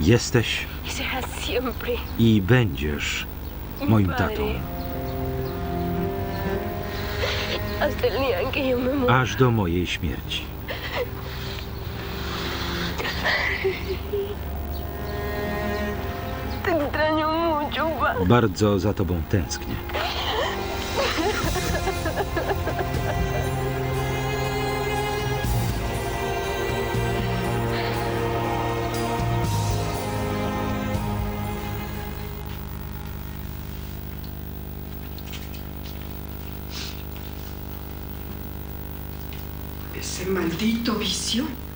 Jesteś i będziesz moim tatą. Aż do mojej śmierci. Bardzo za tobą tęsknię.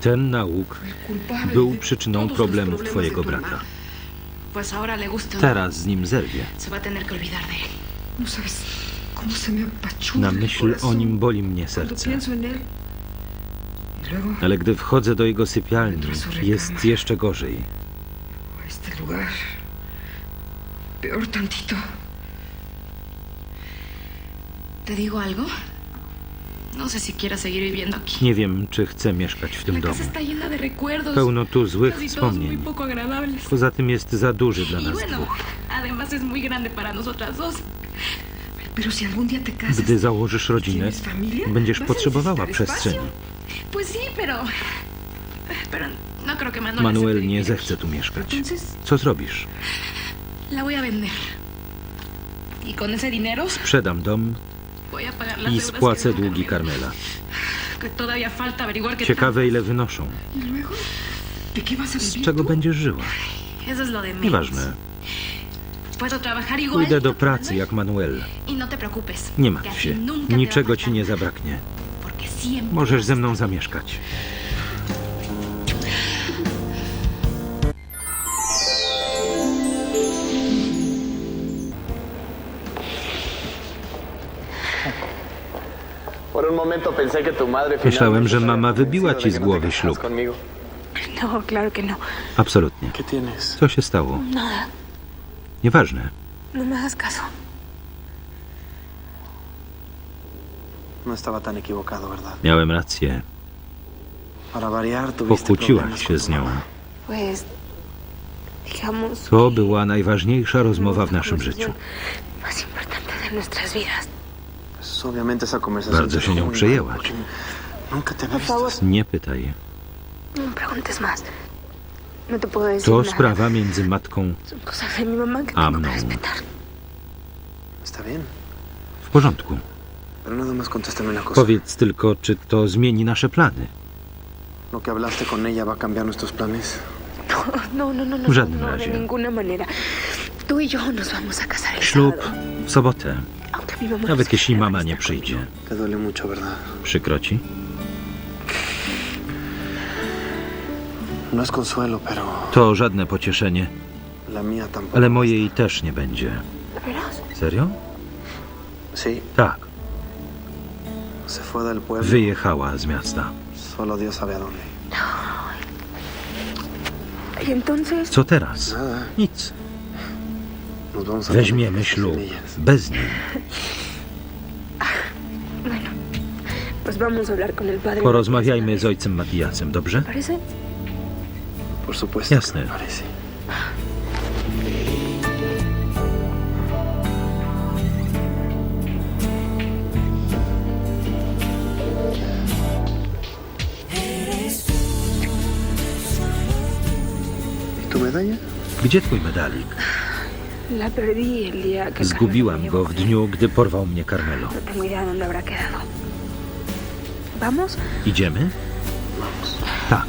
Ten nauk był przyczyną problemów twojego brata. Teraz z nim zerwie. No Na myśl o nim boli mnie serce. Y Ale gdy wchodzę do jego sypialni, jest jeszcze gorzej. Peor tantito. ¿Te digo algo? No sé si quieras seguir viviendo aquí. Nie wiem, czy chcę mieszkać w tym La domu. casa está llena de recuerdos. Pełno tu złych casi todos muy wspomnień. poco agradables. Poza tym jest za duży dla Y nas bueno, dwóch. además es muy grande para nosotras dos. Pero si algún día te casas, Gdy założysz rodzinę, tienes familia, będziesz vas a potrzebowała necesitar przestrzeni. espacio. Pues sí, pero pero no creo que Manuel, Manuel acepte nie vivir zechce tu mieszkać. Entonces, Co zrobisz? la voy a vender. Y con ese dinero Sprzedam dom i spłacę długi Carmela. Ciekawe, ile wynoszą. ¿Y Z czego będziesz żyła? Nieważne. Pójdę do pracy jak Manuel. Y no. Nie martw się. Niczego ci nie zabraknie. Możesz ze mną zamieszkać. Myślałem, że mama wybiła ci z no głowy ślub. No, claro que no. Absolutnie. Co się stało? Nieważne. No me hagas caso. No estaba tan equivocado, ¿verdad? Miałem rację. Pokłóciłaś się z nią. To była najważniejsza rozmowa w naszym życiu. Bardzo się nią przejęłaś. Nie pytaj. No más. No To sprawa między matką A mną. w porządku. Cosa. Powiedz tylko, czy to zmieni nasze plany. No, no, no, no. W żadnym no, razie. y Ślub w sobotę. Nawet jeśli mama nie przyjdzie. Przykro ci? No To żadne pocieszenie, ale mojej też nie będzie. Serio? Tak. Wyjechała z miasta. Co teraz? Nic. Weźmiemy ślub. Bez niej. Porozmawiajmy z ojcem Matijasem, dobrze? Jasne. Gdzie twój medalik? Zgubiłam go w dniu, gdy porwał mnie Carmelo. Idziemy? Tak.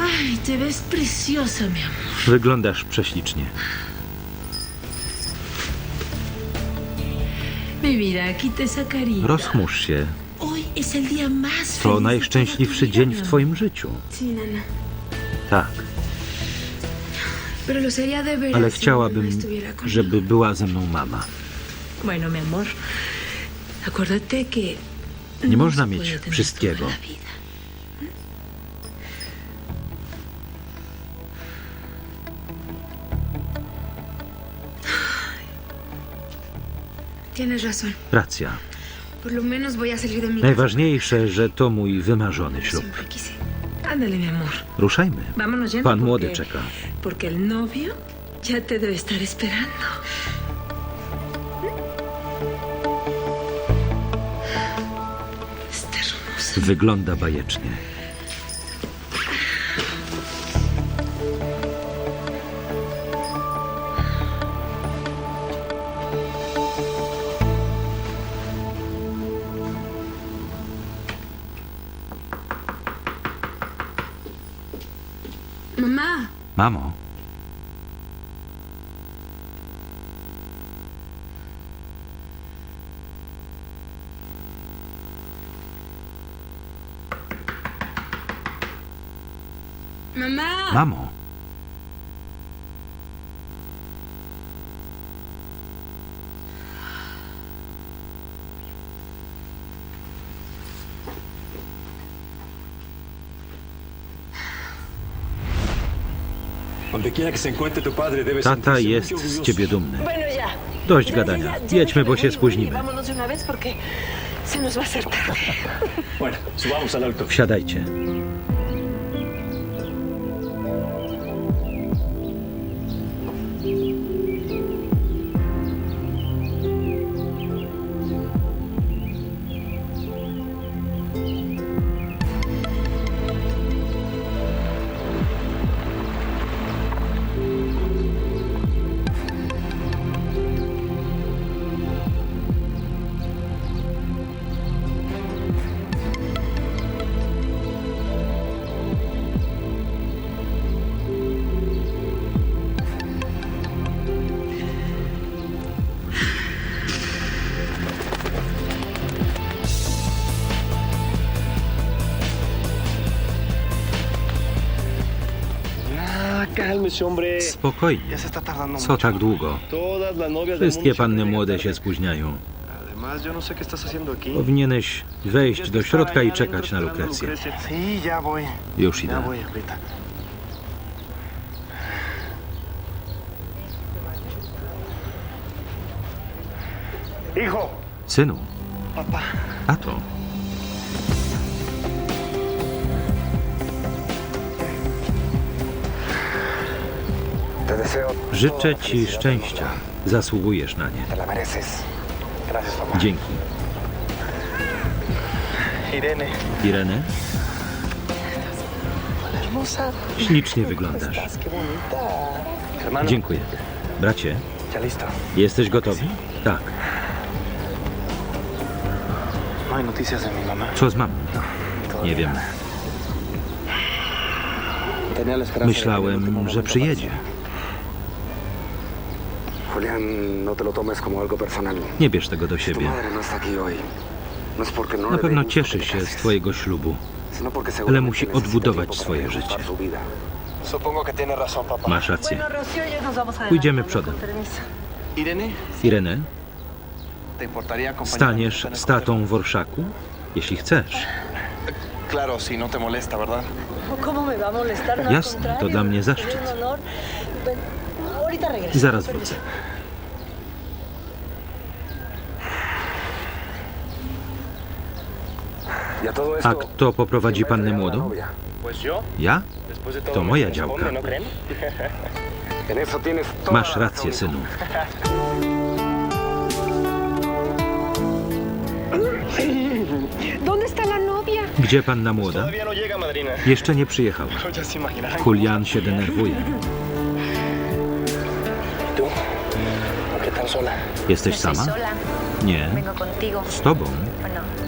Ay, te ves preciosa, mi amor. Wyglądasz prześlicznie. Mi vida, quita esa carita. Rozchmurz się. Hoy es el día más To feliz najszczęśliwszy de toda tu dzień vida, w twoim życiu. Tak, ale chciałabym, conmigo. żeby była ze mną mama. Nie no można mieć wszystkiego. Racja. Najważniejsze, że to mój wymarzony ślub. Ándale, mi amor. Ruszajmy. Vámonos yendo. Pan porque- młody czeka. Porque el novio ya te debe estar esperando. Está hermosa. Wygląda bajecznie. Mamá, Mamo, mamá. mamo. Tata jest z ciebie dumny. Dość gadania. Jedźmy, bo się spóźnimy. Vámonos Spokojnie. Tardando Co tak długo? Wszystkie panny młode llegan się spóźniają. No. Powinieneś wejść do środka i czekać na Lukrecję. Już idę. Synu, tato, życzę ci szczęścia. Zasługujesz na nie. Dzięki. Irene. Ślicznie wyglądasz. Dziękuję. Bracie, jesteś gotowy? Tak. No. Co z mamą? Nie wiem. Myślałem, momento że przyjedzie. Julián, no te lo tomes como algo personal. Nie bierz tego do siebie. no. No no Na pewno cieszy się z twojego ślubu. ale musi odbudować swoje życie. Masz rację. Pójdziemy przodem. Irene, Irene, ¿te importaría acompañarme staniesz en el z tatą w Orszaku? Jeśli chcesz. Jasne, to dla mnie zaszczyt. Ahorita regreso. Zaraz wrócę. A kto poprowadzi pannę ¿quién va a młodą? Ja? To moja działka. Masz rację, synu. ¿Dónde está la novia? Gdzie panna młoda? Jeszcze nie przyjechała. Julian się denerwuje. Jesteś sama? Nie. Z tobą?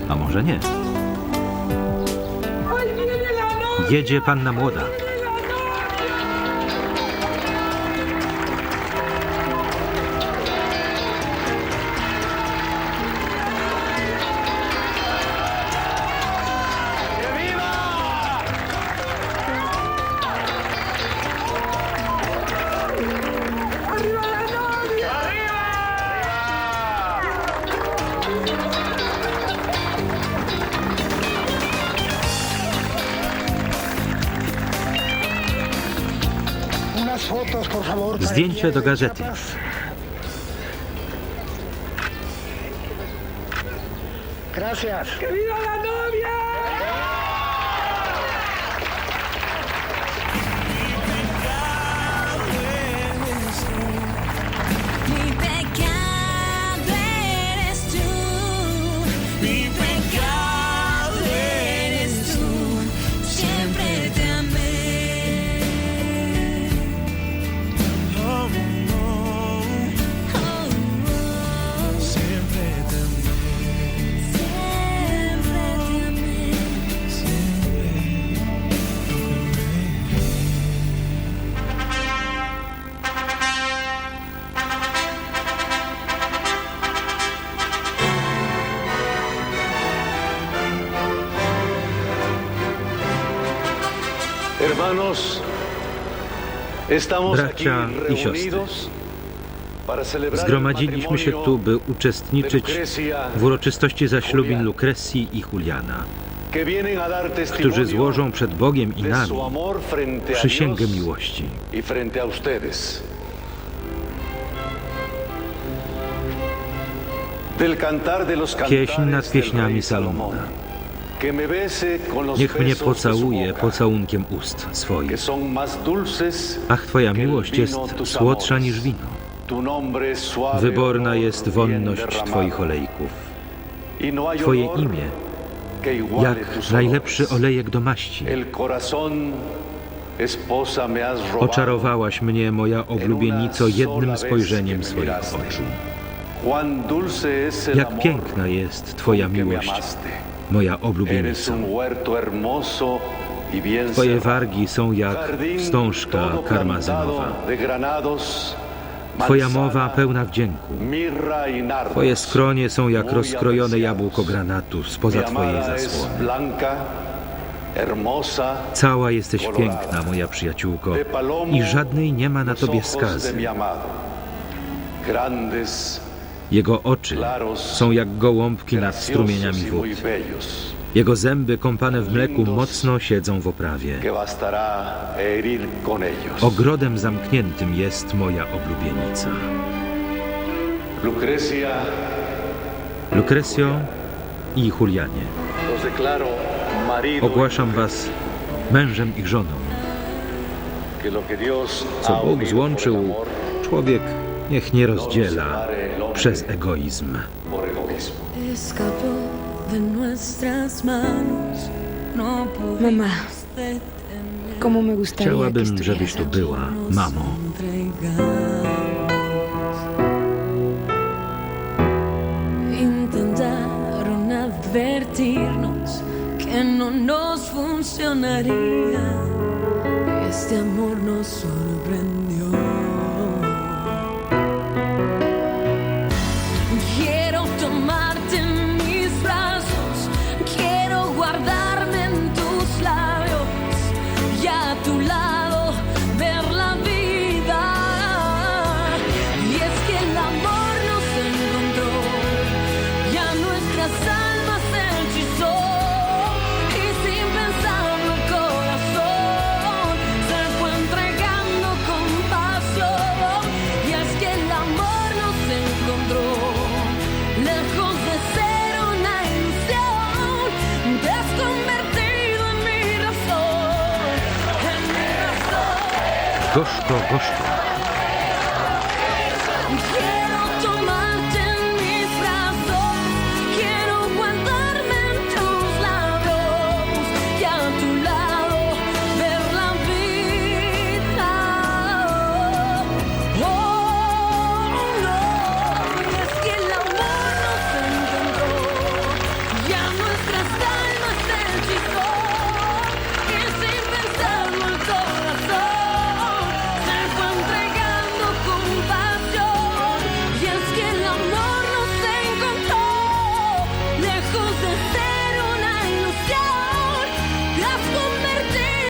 A może nie? Jedzie panna młoda. Zdjęcie do diario de gazety. Chiapas. Gracias. Bracia i siostry. Zgromadziliśmy się tu, by uczestniczyć w uroczystości zaślubin Lukrecji i Juliana, którzy złożą przed Bogiem i nami przysięgę miłości. y Pieśń nad pieśniami Salomona. Niech mnie pocałuje pocałunkiem ust swoich. Ach, Twoja miłość jest słodsza niż wino. Wyborna jest wonność. Twoich olejków. Y no Twoje imię, jak najlepszy olejek do maści. Oczarowałaś mnie, moja oblubienico, jednym spojrzeniem swoich oczu. Jak piękna jest Twoja miłość. Moja hermoso y Twoje wargi są jak wstążka karmazynowa. Twoja mowa pełna wdzięku. y. Twoje skronie są jak rozkrojone jabłko granatu spoza Twojej zasłony. Cała jesteś piękna, moja przyjaciółko, i żadnej nie ma na Tobie skazy. Jego oczy są jak gołąbki nad strumieniami y wód. Jego zęby kąpane w mleku mocno siedzą w oprawie. Ogrodem zamkniętym jest moja oblubienica. Lucrecio i Julianie, y ogłaszam was mężem i żoną. Co Bóg złączył, człowiek niech nie rozdziela przez egoizm. Mamá, cómo me gustaría Chciałabym, żebyś tu była, mamo. Intentaron advertirnos que no nos funcionaría. Este amor nos sorprendió. En mi